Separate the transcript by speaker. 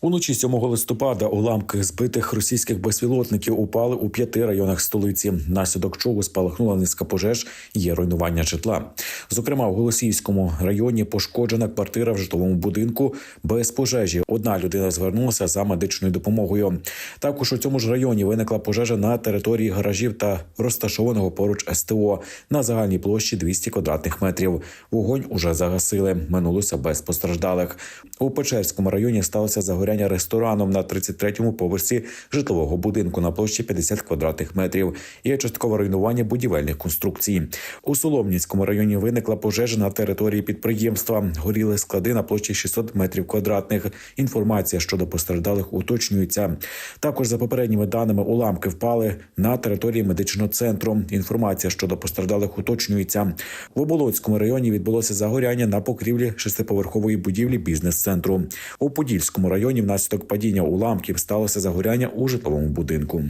Speaker 1: Уночі 7 листопада уламки збитих російських безпілотників упали у п'яти районах столиці. Наслідок чого спалахнула низка пожеж. Є руйнування житла. Зокрема, в Голосіївському районі пошкоджена квартира в житловому будинку без пожежі. Одна людина звернулася за медичною допомогою. Також у цьому ж районі виникла пожежа на території гаражів та розташованого поруч СТО на загальній площі 200 квадратних метрів. Вогонь уже загасили. Минулося без постраждалих. У Печерському районі сталося загоряння рестораном на 33-му поверсі житлового будинку на площі 50 квадратних метрів. Є часткове руйнування будівельних конструкцій. У Солом'янському районі виникла пожежа на території підприємства. Горіли склади на площі 600 метрів квадратних. Інформація щодо постраждалих уточнюється. Також за попередніми даними уламки впали на території медичного центру. Інформація щодо постраждалих уточнюється. В Оболоцькому районі відбулося загоряння на покрівлі шестиповерхової будівлі бізнес-центру. У Подільському районі внаслідок падіння уламків сталося загоряння у житловому будинку.